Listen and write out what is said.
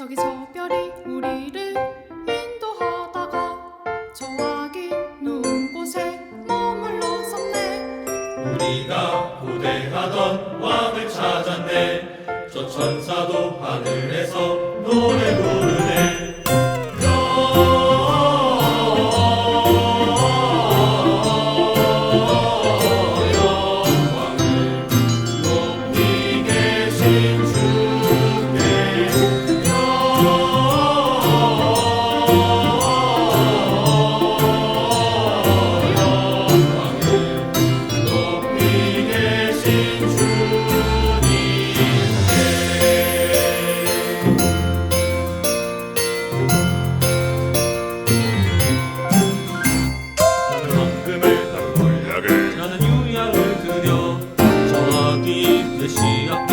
저기 저 별이 우리를 인도하다가 저기 누운 곳에 머물러섰네. 우리가 고대하던 왕을 찾았네. 저 천사도 하늘에서 노래 부르네 需要。